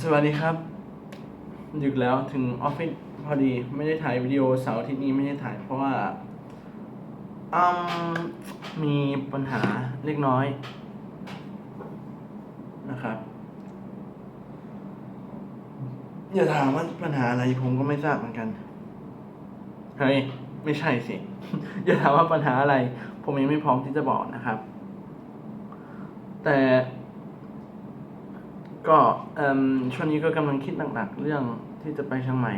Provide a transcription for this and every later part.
สวัสดีครับ ดึกแล้วถึงออฟฟิศพอดี ไม่ได้ถ่ายวิดีโอเสาร์ทิตย์นี้ไม่ได้ถ่ายเพราะว่าอืมมีปัญหาเล็กน้อย นะครับ อย่าถามว่าปัญหาอะไรผมก็ไม่ทราบเหมือนกัน เฮ้ย ไม่ใช่สิ อย่าถามว่าปัญหาอะไร ผมยังไม่พร้อมที่จะบอกนะครับ แต่ ก็เอิ่มช่วงนี้ก็กำลังคิดหนักๆเรื่องที่จะไปเชียงใหม่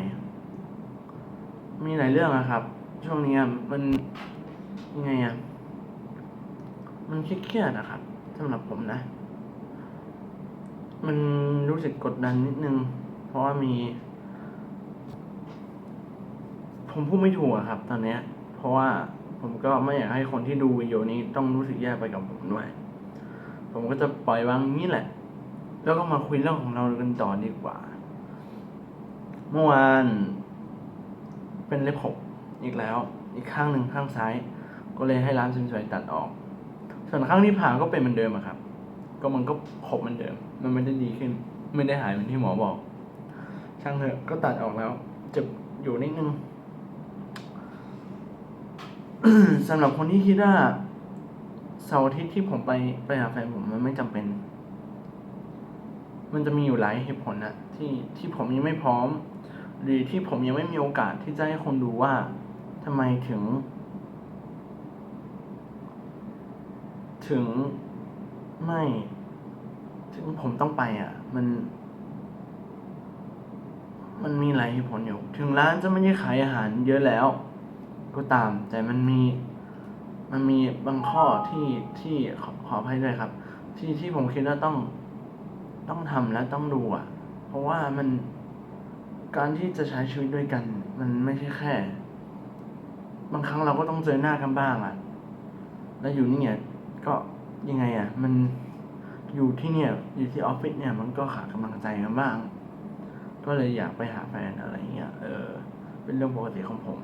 มีหลายเรื่องอะครับ ช่วงนี้มันยังไงอะมันเครียดๆนะครับสำหรับผมนะ มันรู้สึกกดดันนิดนึง เพราะว่ามี ผมพูดไม่ถูกอะครับ ตอนเนี้ย เพราะว่าผมก็ไม่อยากให้คนที่ดูวิดีโอนี้ต้องรู้สึกแย่ไปกับผมด้วย ผมก็จะปล่อยวางนี้แหละ แล้วก็มาคุยเรื่องของเรากันต่อดีกว่า เมื่อวาน เป็นเล็บหกอีกแล้ว อีกข้างหนึ่งข้างซ้าย ก็เลยให้ร้านสวยๆตัดออก ส่วนข้างที่ผ่าก็เป็นเหมือนเดิมอะครับ ก็มันก็ขบเหมือนเดิม มันไม่ได้ดีขึ้น ไม่ได้หายเหมือนที่หมอบอก ช่างเถอะก็ตัดออกแล้วเจ็บอยู่นิดนึงสำหรับคนที่คิดว่าเสาร์อาทิตย์ที่ผมไปไปหาแฟนผมมันไม่จำเป็น มันจะมีอยู่หลายเหตุผลนะที่ที่ผมยังไม่พร้อม หรือที่ผมยังไม่มีโอกาสที่จะให้คนดูว่าทำไมถึง ถึงไม่ ถึงผมต้องไปอะ มัน มันมีหลายเหตุผลอยู่ ถึงร้านจะไม่ได้ขายอาหารเยอะแล้ว ก็ตาม แต่มันมี มันมีบางข้อที่ที่ขอขออภัยด้วยครับ ที่ที่ผมคิดว่าต้อง ต้องทำและต้องดูอะ เพราะว่ามันการที่จะใช้ชีวิตด้วยกัน มันไม่ใช่แค่ บางครั้งเราก็ต้องเจอหน้ากันบ้างอะ แล้วอยู่นี่เนี่ยก็ยังไงอะ มันอยู่ที่เนี่ย อยู่ที่ออฟฟิศเนี่ย มันก็ขาดกำลังใจกันบ้าง ก็เลยอยากไปหาแฟนอะไรเงี้ยเออ เป็นเรื่องปกติของผม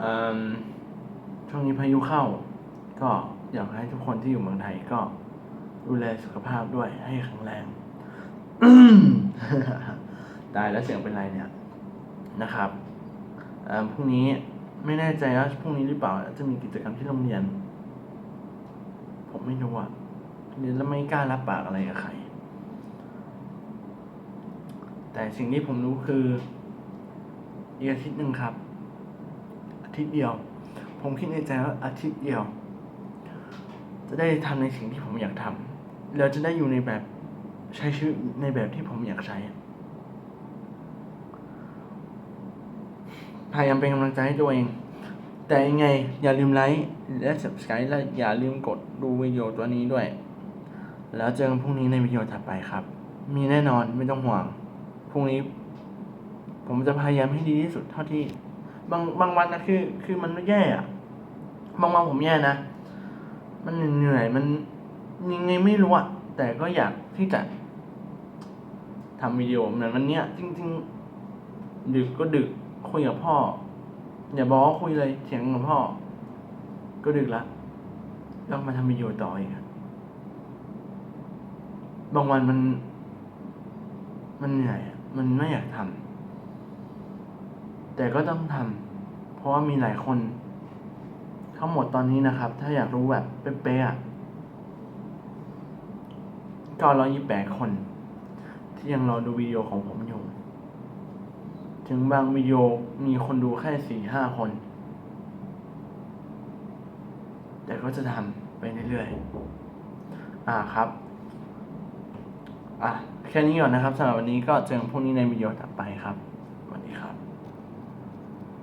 อืมช่วงนี้พายุเข้า ก็อยากให้ทุกคนที่อยู่เมืองไทยก็ ดูแลสุขภาพด้วยให้แข็งแรงตายแล้วเสียงเป็นไรเนี่ยนะครับพรุ่งนี้ไม่แน่ใจว่าพรุ่งนี้หรือเปล่า จะมีกิจกรรมที่โรงเรียน ผมไม่รู้อะเรียนแล้วไม่กล้ารับปากอะไรกับใคร แต่สิ่งที่ผมรู้คืออีกอาทิตย์หนึ่งครับ อาทิตย์เดียว ผมคิดในใจว่าอาทิตย์เดียว จะได้ทำในสิ่งที่ผมอยากทำ แล้วจะได้อยู่ในแบบใช้ชีวิตในแบบที่ผมอยากใช้ พยายามเป็นกำลังใจให้ตัวเอง แต่ยังไงอย่าลืมไลค์และ subscribe และอย่าลืมกดดูวิดีโอตัวนี้ด้วย แล้วเจอกันพรุ่งนี้ในวิดีโอถัดไปครับ มีแน่นอนไม่ต้องห่วง พรุ่งนี้ ผมจะพยายามให้ดีที่สุดเท่าที่ บางบางวันนะคือ คือมันไม่แย่อะบางวันผมแย่นะ มันเหนื่อยมัน ยังไงไม่รู้อะแต่ก็อยากที่จะทำวิดีโอเหมือนวันเนี้ยจริง ๆ ดึกก็ดึกคุยกับพ่อ อย่าบอกว่าคุยเลยเถียงกับพ่อ ก็ดึกละต้องมาทำวิดีโอต่ออีกบางวันมัน มันเหนื่อยอะมันไม่อยากทำแต่ก็ต้องทำเพราะว่ามีหลายคนทั้งหมดตอนนี้นะครับ ถ้าอยากรู้แบบเป๊ะๆ อะก็ร้อยยี่แปดคน ที่ยังรอดูวิดีโอของผมอยู่ ถึงบางวิดีโอมีคนดูแค่สี่ห้าคน แต่ก็จะทำไปเรื่อยๆ อ่าครับ อะ แค่นี้ก่อนนะครับสำหรับวันนี้ก็เจอกันพรุ่งนี้ในวิดีโอถัดไปครับ